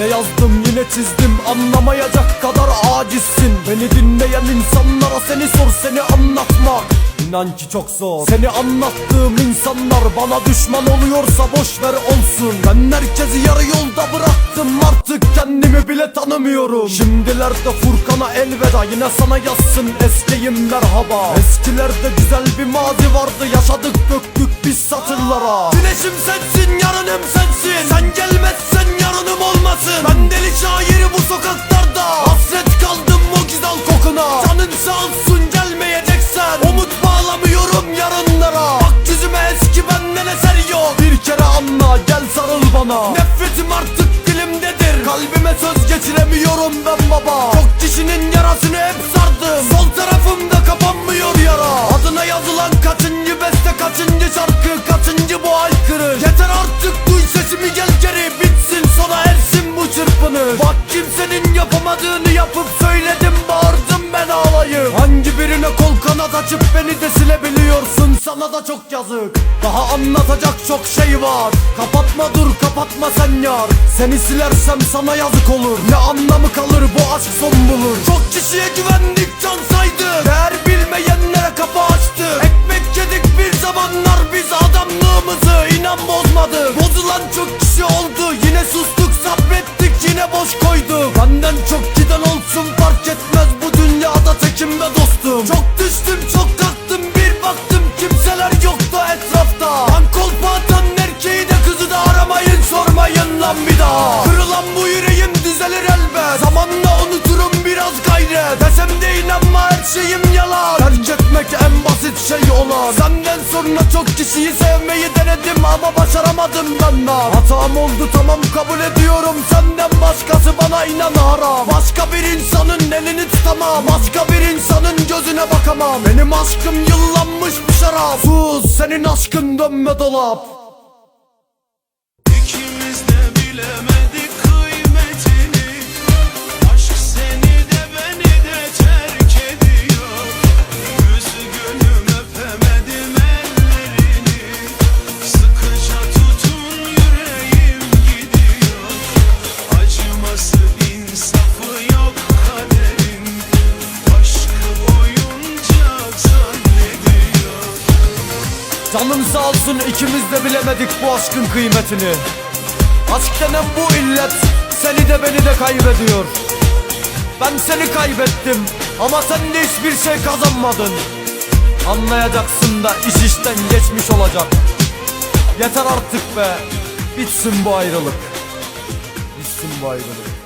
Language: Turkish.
Ne yazdım yine çizdim anlamayacak kadar acizsin. Beni dinleyen insanlara seni sor seni anlatmak İnan ki çok zor. Seni anlattığım insanlar bana düşman oluyorsa boş ver olsun. Ben herkesi yarı yolda bıraktım artık kendimi bile tanımıyorum. Şimdilerde Furkan'a elveda yine sana yazsın eskiyim merhaba. Eskilerde güzel bir mazi vardı yaşadık döktük biz satırlara. Güneşim sensin yarınım sensin. Sen gelmezsen Kalbime söz geçiremiyorum ben baba. Çok kişinin yarasını hep sardım. Sol tarafımda kapanmıyor yara. Adına yazılan kaçıncı beste kaçıncı şarkı Kaçıncı bu aykırı Yeter artık duy sesimi gel geri. Bitsin sona ersin bu çırpınış. Bak kimsenin yapamadığını yapıp söyledim bağırdım ben ağlayıp. Hangi birine kol kanat açıp beni de silebiliyorsun? Sana da çok yazık. Daha anlatacak çok şey var. Kapatma dur kapatma sen yar. Seni silersem sana yazık olur. Ne anlamı kalır bu aşk son bulur. Çok kişiye güvendik can saydı. Değer bilmeyenlere kapı açtı. Ekmek yedik bir zamanlar biz adamlığımızı inan bozmadı. Bozulan çok kişi oldu. Yine sustuk sabrettik yine boş koyduk Benden çok giden olsun fark etmez. Bu dünyada tekim be dostum. Çok Desem de inanma her şeyim yalan. Terk etmek en basit şey olan. Senden sonra çok kişiyi sevmeyi denedim ama başaramadım ben lan Hatam oldu tamam kabul ediyorum. Senden başkası bana inan haram Başka bir insanın elini tutamam. Başka bir insanın gözüne bakamam. Benim aşkım yıllanmış bir şarap. Sus senin aşkın dönme dolap. İkimiz de bilemedik Canım sağ olsun ikimiz de bilemedik bu aşkın kıymetini. Aşk denen bu illet seni de beni de kaybediyor. Ben seni kaybettim ama sen de hiçbir şey kazanmadın. Anlayacaksın da iş işten geçmiş olacak. Yeter artık be Bitsin bu ayrılık. Bitsin bu ayrılık